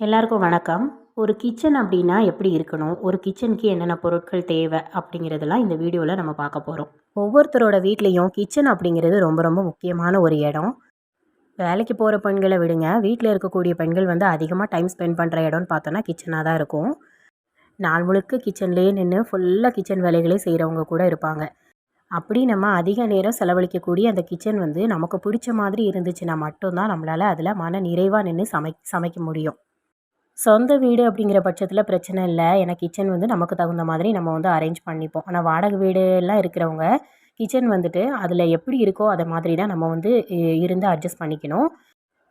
எல்லாருக்கும் வணக்கம். ஒரு கிச்சன் அப்படின்னா எப்படி இருக்கணும்? ஒரு கிச்சனுக்கு என்னென்ன பொருட்கள் தேவை அப்படிங்கிறதெல்லாம் இந்த வீடியோவில் நம்ம பார்க்க போகிறோம் ஒவ்வொருத்தரோட வீட்லேயும் கிச்சன் அப்படிங்கிறது ரொம்ப ரொம்ப முக்கியமான ஒரு இடம். வேலைக்கு போகிற பெண்களை விடுங்க. வீட்டில் இருக்கக்கூடிய பெண்கள் வந்து அதிகமாக டைம் ஸ்பெண்ட் பண்ணுற இடம்னு பார்த்தோன்னா கிச்சனாக தான் இருக்கும். நாள் முழுக்க கிச்சன்லேயே நின்று ஃபுல்லாக கிச்சன் வேலைகளே செய்கிறவங்க கூட இருப்பாங்க. அப்படி நம்ம அதிக நேரம் செலவழிக்கக்கூடிய அந்த கிச்சன் வந்து நமக்கு பிடிச்ச மாதிரி இருந்துச்சுன்னா மட்டும்தான் நம்மளால் அதில் மன நிறைவாக நின்று சமை சமைக்க முடியும். சொந்த வீடு அப்படிங்கிற பட்சத்தில் பிரச்சனை இல்லை. ஏன்னா கிச்சன் வந்து நமக்கு தகுந்த மாதிரி நம்ம வந்து அரேஞ்ச் பண்ணிப்போம். ஆனால் வாடகை வீடுலாம் இருக்கிறவங்க கிச்சன் வந்துட்டு அதில் எப்படி இருக்கோ அதை மாதிரி தான் நம்ம வந்து இ- இருந்து அட்ஜஸ்ட் பண்ணிக்கணும்.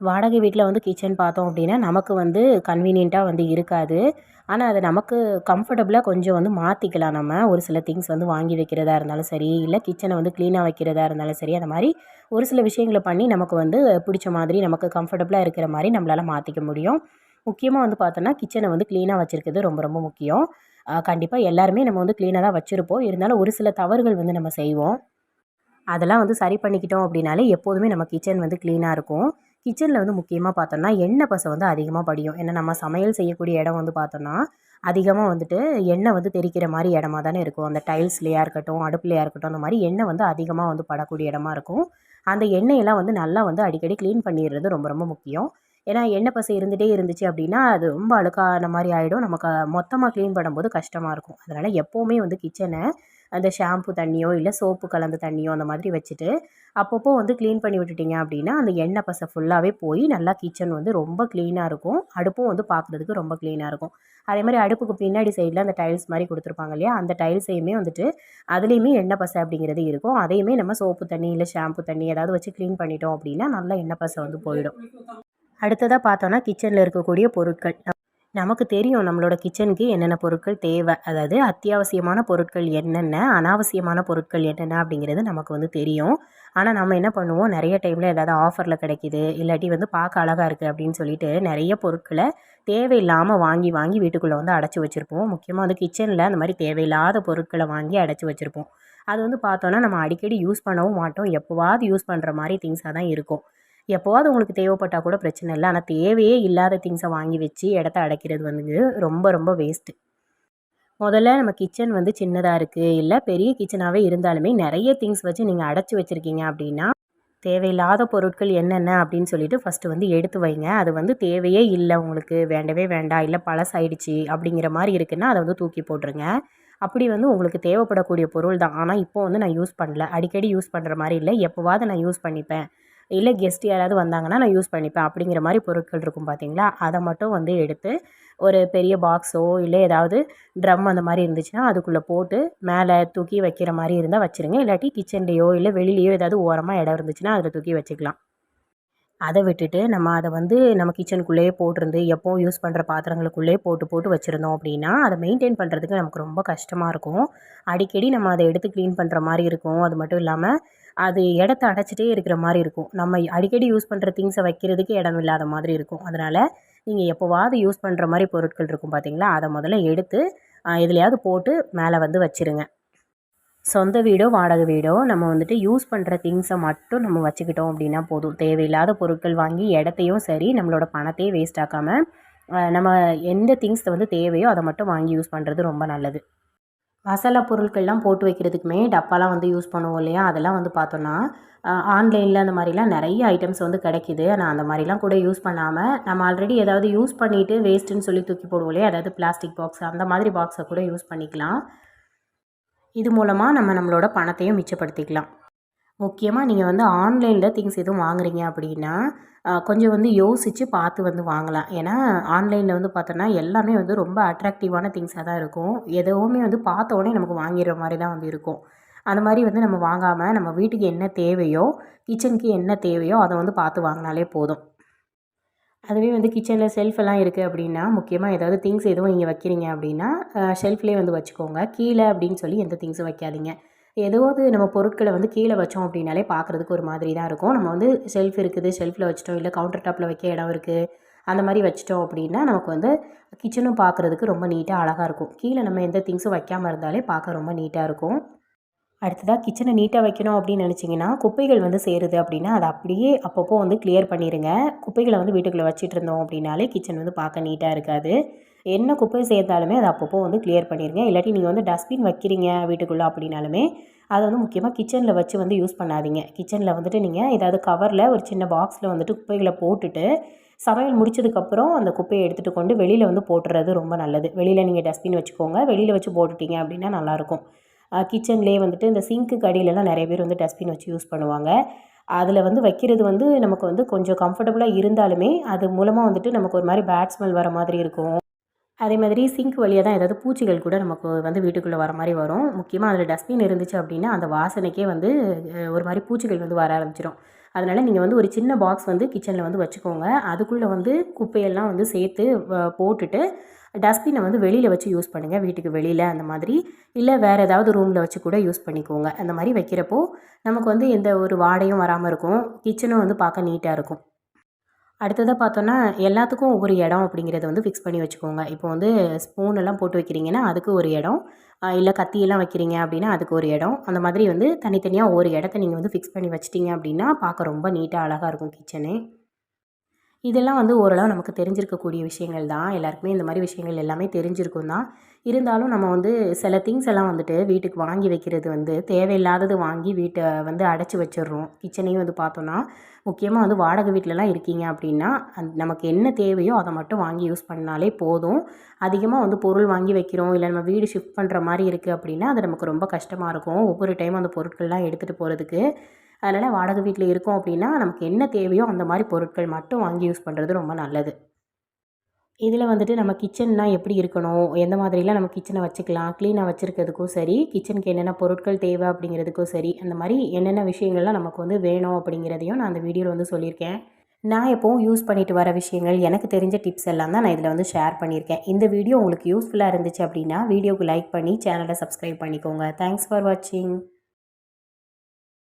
வாடகை வீட்டில் வந்து கிச்சன் பார்த்தோம் அப்படின்னா நமக்கு வந்து கன்வீனியண்ட்டாக வந்து இருக்காது. ஆனால் அதை நமக்கு கம்ஃபர்டபுளாக கொஞ்சம் வந்து மாற்றிக்கலாம் நம்ம. ஒரு சில திங்ஸ் வந்து வாங்கி வைக்கிறதா இருந்தாலும் சரி இல்லை கிச்சனை வந்து க்ளீனாக வைக்கிறதா இருந்தாலும் சரி அந்த மாதிரி ஒரு சில விஷயங்களை பண்ணி நமக்கு வந்து பிடிச்ச மாதிரி நமக்கு கம்ஃபர்டபுளாக இருக்கிற மாதிரி நம்மளால் மாற்றிக்க முடியும். முக்கியமாக வந்து பார்த்தோன்னா கிச்சனை வந்து க்ளீனாக வச்சுருக்கிறது ரொம்ப ரொம்ப முக்கியம். கண்டிப்பாக எல்லாருமே நம்ம வந்து க்ளீனாக தான் வச்சுருப்போம். இருந்தாலும் ஒரு சில தவறுகள் வந்து நம்ம செய்வோம். அதெல்லாம் வந்து சரி பண்ணிக்கிட்டோம் அப்படின்னாலே எப்போதுமே நம்ம கிச்சன் வந்து க்ளீனாக இருக்கும். கிச்சனில் வந்து முக்கியமாக பார்த்தோம்னா எண்ணெய் பசை வந்து அதிகமாக படியும். ஏன்னா நம்ம சமையல் செய்யக்கூடிய இடம் வந்து பார்த்தோம்னா அதிகமாக வந்துட்டு எண்ணெய் வந்து தெறிக்கிற மாதிரி இடமா தானே இருக்கும். அந்த டைல்ஸ்லையாக இருக்கட்டும் அடுப்புலையாக இருக்கட்டும் அந்த மாதிரி எண்ணெய் வந்து அதிகமாக வந்து படக்கூடிய இடமா இருக்கும். அந்த எண்ணெயெல்லாம் வந்து நல்லா வந்து அடிக்கடி க்ளீன் பண்ணிடுறது ரொம்ப ரொம்ப முக்கியம். ஏன்னா எண்ணெய் பசை இருந்துகிட்டே இருந்துச்சு அப்படின்னா அது ரொம்ப அழுக்கான மாதிரி ஆகிடும் நமக்கு மொத்தமாக க்ளீன் பண்ணும்போது கஷ்டமாக இருக்கும். அதனால் எப்போவுமே வந்து கிச்சனை அந்த ஷாம்பு தண்ணியோ இல்லை சோப்பு கலந்த தண்ணியோ அந்த மாதிரி வச்சுட்டு அப்பப்போ வந்து க்ளீன் பண்ணி விட்டுட்டீங்க அப்படின்னா அந்த எண்ணெய் பசை ஃபுல்லாகவே போய் நல்லா கிச்சன் வந்து ரொம்ப க்ளீனாக இருக்கும். அடுப்பும் வந்து பார்க்குறதுக்கு ரொம்ப க்ளீனாக இருக்கும். அதே மாதிரி அடுப்புக்கு பின்னாடி சைடில் அந்த டைல்ஸ் மாதிரி கொடுத்துருப்பாங்க இல்லையா? அந்த டைல்ஸையுமே வந்துட்டு அதுலேயுமே எண்ணெய் பசை அப்படிங்கிறது இருக்கும். அதையுமே நம்ம சோப்பு தண்ணி இல்லை ஷாம்பு தண்ணி ஏதாவது வச்சு க்ளீன் பண்ணிட்டோம் அப்படின்னா நல்லா எண்ணெய் பசை வந்து போயிடும். அடுத்ததாக பார்த்தோன்னா கிச்சனில் இருக்கக்கூடிய பொருட்கள். நமக்கு தெரியும் நம்மளோட கிச்சனுக்கு என்னென்ன பொருட்கள் தேவை. அதாவது அத்தியாவசியமான பொருட்கள் என்னென்ன அனாவசியமான பொருட்கள் என்னென்ன அப்படிங்கிறது நமக்கு வந்து தெரியும். ஆனால் நம்ம என்ன பண்ணுவோம்? நிறைய டைமில் ஏதாவது ஆஃபரில் கிடைக்கிது. இல்லாட்டி வந்து பார்க்க அழகாக இருக்குது அப்படின்னு சொல்லிட்டு நிறைய பொருட்களை தேவையில்லாமல் வாங்கி வாங்கி வீட்டுக்குள்ளே வந்து அடைச்சி வச்சுருப்போம். முக்கியமாக வந்து கிச்சனில் அந்த மாதிரி தேவையில்லாத பொருட்களை வாங்கி அடைச்சி வச்சுருப்போம். அது வந்து பார்த்தோன்னா நம்ம அடிக்கடி யூஸ் பண்ணவும் மாட்டோம். எப்போவாவது யூஸ் பண்ணுற மாதிரி திங்ஸாக தான் இருக்கும். எப்போவாது உங்களுக்கு தேவைப்பட்டால் கூட பிரச்சனை இல்லை. ஆனால் தேவையே இல்லாத திங்ஸை வாங்கி வச்சு இடத்த அடைக்கிறது வந்து ரொம்ப ரொம்ப வேஸ்ட்டு முதல்ல நம்ம கிச்சன் வந்து சின்னதாக இருக்குது இல்லை பெரிய கிச்சனாகவே இருந்தாலுமே நிறைய திங்ஸ் வச்சு நீங்கள் அடைச்சி வச்சுருக்கீங்க அப்படின்னா தேவையில்லாத பொருட்கள் என்னென்ன அப்படின்னு சொல்லிட்டு ஃபஸ்ட்டு வந்து எடுத்து வைங்க. அது வந்து தேவையே இல்லை உங்களுக்கு. வேண்டவே வேண்டாம். இல்லை பழசாயிடுச்சு அப்படிங்கிற மாதிரி இருக்குன்னா அதை வந்து தூக்கி போட்டுருங்க. அப்படி வந்து உங்களுக்கு தேவைப்படக்கூடிய பொருள் தான். ஆனால் இப்போ வந்து நான் யூஸ் பண்ணல. அடிக்கடி யூஸ் பண்ணுற மாதிரி இல்லை. எப்போவாவது நான் யூஸ் பண்ணிப்பேன். இல்லை கெஸ்ட் யாராவது வந்தாங்கன்னா நான் யூஸ் பண்ணிப்பேன். அப்படிங்கிற மாதிரி பொருட்கள் இருக்கும் பார்த்தீங்களா? அதை மட்டும் வந்து எடுத்து ஒரு பெரிய பாக்ஸோ இல்லை ஏதாவது ட்ரம் அந்த மாதிரி இருந்துச்சுன்னா அதுக்குள்ளே போட்டு மேலே தூக்கி வைக்கிற மாதிரி இருந்தால் வச்சுருங்க. இல்லாட்டி கிச்சன்லேயோ இல்லை வெளிலேயோ ஏதாவது ஓரமாக இடம் இருந்துச்சுன்னா அதில் தூக்கி வச்சுக்கலாம். அதை விட்டுட்டு நம்ம அதை வந்து நம்ம கிச்சனுக்குள்ளேயே போட்டிருந்து எப்போவும் யூஸ் பண்ணுற பாத்திரங்களுக்குள்ளேயே போட்டு போட்டு வச்சுருந்தோம் அப்படின்னா அதை மெயின்டைன் பண்ணுறதுக்கு நமக்கு ரொம்ப கஷ்டமாக இருக்கும். அடிக்கடி நம்ம அதை எடுத்து க்ளீன் பண்ணுற மாதிரி இருக்கும். அது மட்டும் இல்லாமல் அது இடத்த அடைச்சிட்டே இருக்கிற மாதிரி இருக்கும். நம்ம அடிக்கடி யூஸ் பண்ணுற திங்ஸை வைக்கிறதுக்கு இடம் இல்லாத மாதிரி இருக்கும். அதனால் நீங்கள் எப்போவாவது யூஸ் பண்ணுற மாதிரி பொருட்கள் இருக்கும் பார்த்தீங்களா அதை முதல்ல எடுத்து எதுலையாவது போட்டு மேலே வந்து வச்சுருங்க. சொந்த வீடோ வாடகை வீடோ நம்ம வந்துட்டு யூஸ் பண்ணுற திங்ஸை மட்டும் நம்ம வச்சுக்கிட்டோம் அப்படின்னா போதும். தேவையில்லாத பொருட்கள் வாங்கி இடத்தையும் சரி நம்மளோட பணத்தையும் வேஸ்ட் ஆக்காமல் நம்ம எந்த திங்ஸ் வந்து தேவையோ அதை மட்டும் வாங்கி யூஸ் பண்ணுறது ரொம்ப நல்லது. மசாலா பொருட்கள்லாம் போட்டு வைக்கிறதுக்குமே டப்பாலாம் வந்து யூஸ் பண்ணுவோம் இல்லையா? அதெல்லாம் வந்து பார்த்தோன்னா ஆன்லைனில் அந்த மாதிரிலாம் நிறைய ஐட்டம்ஸ் வந்து கிடைக்கிது. ஆனால் அந்த மாதிரிலாம் கூட யூஸ் பண்ணாமல் நம்ம ஆல்ரெடி ஏதாவது யூஸ் பண்ணிவிட்டு வேஸ்ட்டுன்னு சொல்லி தூக்கி போடுவோம் இல்லையா? அதாவது பிளாஸ்டிக் பாக்ஸ் அந்த மாதிரி பாக்ஸை கூட யூஸ் பண்ணிக்கலாம். இது மூலமாக நம்ம நம்மளோட பணத்தையும் மிச்சப்படுத்திக்கலாம். முக்கியமாக நீங்கள் வந்து ஆன்லைனில் திங்ஸ் எதுவும் வாங்குறீங்க அப்படின்னா கொஞ்சம் வந்து யோசித்து பார்த்து வந்து வாங்கலாம். ஏன்னா ஆன்லைனில் வந்து பார்த்தோன்னா எல்லாமே வந்து ரொம்ப அட்ராக்டிவான திங்ஸாக தான் இருக்கும். எதுவுமே வந்து பார்த்த உடனே நமக்கு வாங்கிடுற மாதிரி தான் வந்து இருக்கும். அந்த மாதிரி வந்து நம்ம வாங்காமல் நம்ம வீட்டுக்கு என்ன தேவையோ கிச்சனுக்கு என்ன தேவையோ அதை வந்து பார்த்து வாங்கினாலே போதும். அதுவே வந்து கிச்சனில் ஷெல்ஃப் எல்லாம் இருக்குது அப்படின்னா முக்கியமாக ஏதாவது திங்ஸ் எதுவும் இங்கே வைக்கிறீங்க அப்படின்னா ஷெல்ஃப்லேயே வந்து வச்சுக்கோங்க. கீழே அப்படின்னு சொல்லி எந்த திங்ஸும் வைக்காதீங்க. ஏதாவது நம்ம பொருட்களை வந்து கீழே வச்சோம் அப்படின்னாலே பார்க்குறதுக்கு ஒரு மாதிரி தான் இருக்கும். நம்ம வந்து ஷெல்ஃப் இருக்குது ஷெல்ஃபில் வச்சிட்டோம் இல்லை கவுண்டர் டாப்பில் வைக்க இடம் இருக்குது அந்த மாதிரி வச்சிட்டோம் அப்படின்னா நமக்கு வந்து கிச்சனும் பார்க்குறதுக்கு ரொம்ப நீட்டாக அழகாக இருக்கும். கீழே நம்ம எந்த திங்ஸும் வைக்காமல் இருந்தாலே பார்க்க ரொம்ப நீட்டாக இருக்கும். அடுத்ததாக கிச்சனை நீட்டாக வைக்கணும் அப்படின்னு நினச்சிங்கன்னா குப்பைகள் வந்து சேருது அப்படின்னா அதை அப்படியே அப்பப்போ வந்து கிளியர் பண்ணிடுங்க குப்பைகளை வந்து வீட்டுக்குள்ளே வச்சுட்டு இருந்தோம் அப்படின்னாலே கிச்சன் வந்து பார்க்க நீட்டாக இருக்காது. என்ன குப்பை சேர்த்தாலுமே அதை அப்பப்போ வந்து கிளியர் பண்ணிடுங்க இல்லாட்டி நீங்கள் வந்து டஸ்ட்பின் வைக்கிறீங்க வீட்டுக்குள்ளே அப்படின்னாலுமே அதை வந்து முக்கியமாக கிச்சனில் வச்சு வந்து யூஸ் பண்ணாதீங்க. கிச்சனில் வந்துட்டு நீங்கள் ஏதாவது கவரில் ஒரு சின்ன பாக்ஸில் வந்துட்டு குப்பைகளை போட்டுட்டு சமையல் முடிச்சதுக்கப்புறம் அந்த குப்பையை எடுத்துகிட்டு கொண்டு வெளியில் வந்து போட்டுறது ரொம்ப நல்லது. வெளியில் நீங்கள் டஸ்ட்பின் வச்சுக்கோங்க. வெளியில் வச்சு போட்டுட்டீங்க அப்படின்னா நல்லாயிருக்கும். கிச்சன்லேயே வந்துட்டு இந்த சிங்க்கு அடியிலலாம் நிறைய பேர் வந்து டஸ்ட்பின் வச்சு யூஸ் பண்ணுவாங்க. அதில் வந்து வைக்கிறது வந்து நமக்கு வந்து கொஞ்சம் கம்ஃபர்டபுளாக இருந்தாலுமே அது மூலமாக வந்துட்டு நமக்கு ஒரு மாதிரி பேட் ஸ்மெல் வர மாதிரி இருக்கும். அதே மாதிரி சிங்க் வழியாக தான் ஏதாவது பூச்சிகள் கூட நமக்கு வந்து வீட்டுக்குள்ளே வர மாதிரி வரும். முக்கியமாக அதில் டஸ்ட்பின் இருந்துச்சு அப்படின்னா அந்த வாசனைக்கே வந்து ஒரு மாதிரி பூச்சிகள் வந்து வர ஆரம்பிச்சிடும் அதனால் நீங்கள் வந்து ஒரு சின்ன பாக்ஸ் வந்து கிச்சனில் வந்து வச்சுக்கோங்க. அதுக்குள்ளே வந்து குப்பையெல்லாம் வந்து சேர்த்து போட்டுட்டு டஸ்ட்பினை வந்து வெளியில் வச்சு யூஸ் பண்ணுங்கள் வீட்டுக்கு வெளியில் அந்த மாதிரி. இல்லை வேறு ஏதாவது ரூமில் வச்சு கூட யூஸ் பண்ணிக்கோங்க. அந்த மாதிரி வைக்கிறப்போ நமக்கு வந்து எந்த ஒரு வாடையும் வராமல் இருக்கும். கிச்சனும் வந்து பார்க்க நீட்டாக இருக்கும். அடுத்ததாக பார்த்தோன்னா எல்லாத்துக்கும் ஒவ்வொரு இடம் அப்படிங்கிறத வந்து ஃபிக்ஸ் பண்ணி வச்சுக்கோங்க. இப்போ வந்து ஸ்பூன் எல்லாம் போட்டு வைக்கிறீங்கன்னா அதுக்கு ஒரு இடம். இல்லை கத்தியெல்லாம் வைக்கிறீங்க அப்படின்னா அதுக்கு ஒரு இடம். அந்த மாதிரி வந்து தனித்தனியாக ஒரு இடத்த நீங்கள் வந்து ஃபிக்ஸ் பண்ணி வச்சிட்டிங்க அப்படின்னா பார்க்க ரொம்ப நீட்டாக அழகாக இருக்கும் கிச்சனு இதெல்லாம் வந்து ஓரளவு நமக்கு தெரிஞ்சிருக்கக்கூடிய விஷயங்கள் தான். எல்லாருக்குமே இந்த மாதிரி விஷயங்கள் எல்லாமே தெரிஞ்சிருக்கும் தான். இருந்தாலும் நம்ம வந்து சில திங்ஸ் எல்லாம் வந்துட்டு வீட்டுக்கு வாங்கி வைக்கிறது வந்து தேவையில்லாதது வாங்கி வீட்டை வந்து அடைச்சி வச்சிடுறோம். கிச்சனையும் வந்து பார்த்தோன்னா முக்கியமாக வந்து வாடகை வீட்டிலலாம் இருக்கீங்க அப்படின்னா அந் நமக்கு என்ன தேவையோ அதை மட்டும் வாங்கி யூஸ் பண்ணாலே போதும். அதிகமாக வந்து பொருள் வாங்கி வைக்கிறோம் இல்லை நம்ம வீடு ஷிஃப்ட் பண்ணுற மாதிரி இருக்குது அப்படின்னா அது நமக்கு ரொம்ப கஷ்டமாக இருக்கும். ஒவ்வொரு டைம் அந்த பொருட்கள்லாம் எடுத்துகிட்டு போகிறதுக்கு அதனால் வாடகை வீட்டில் இருக்கோம் அப்படின்னா நமக்கு என்ன தேவையோ அந்த மாதிரி பொருட்கள் மட்டும் வாங்கி யூஸ் பண்ணுறது ரொம்ப நல்லது. இதில் வந்துட்டு நம்ம கிச்சன்னா எப்படி இருக்கணும்? எந்த மாதிரிலாம் நம்ம கிச்சனை வச்சுக்கலாம்? க்ளீனாக வச்சுருக்கிறதுக்கும் சரி கிச்சனுக்கு என்னென்ன பொருட்கள் தேவை அப்படிங்கிறதுக்கும் சரி அந்த மாதிரி என்னென்ன விஷயங்கள்லாம் நமக்கு வந்து வேணும் அப்படிங்கிறதையும் நான் அந்த வீடியோவில் வந்து சொல்லியிருக்கேன். நான் எப்போவும் யூஸ் பண்ணிட்டு வர விஷயங்கள் எனக்கு தெரிஞ்ச டிப்ஸ் எல்லாம் தான் நான் இதில் வந்து ஷேர் பண்ணியிருக்கேன். இந்த வீடியோ உங்களுக்கு யூஸ்ஃபுல்லாக இருந்துச்சு அப்படின்னா வீடியோக்கு லைக் பண்ணி சேனலை சப்ஸ்கிரைப் பண்ணிக்கோங்க. தேங்க்ஸ் ஃபார் வாட்சிங்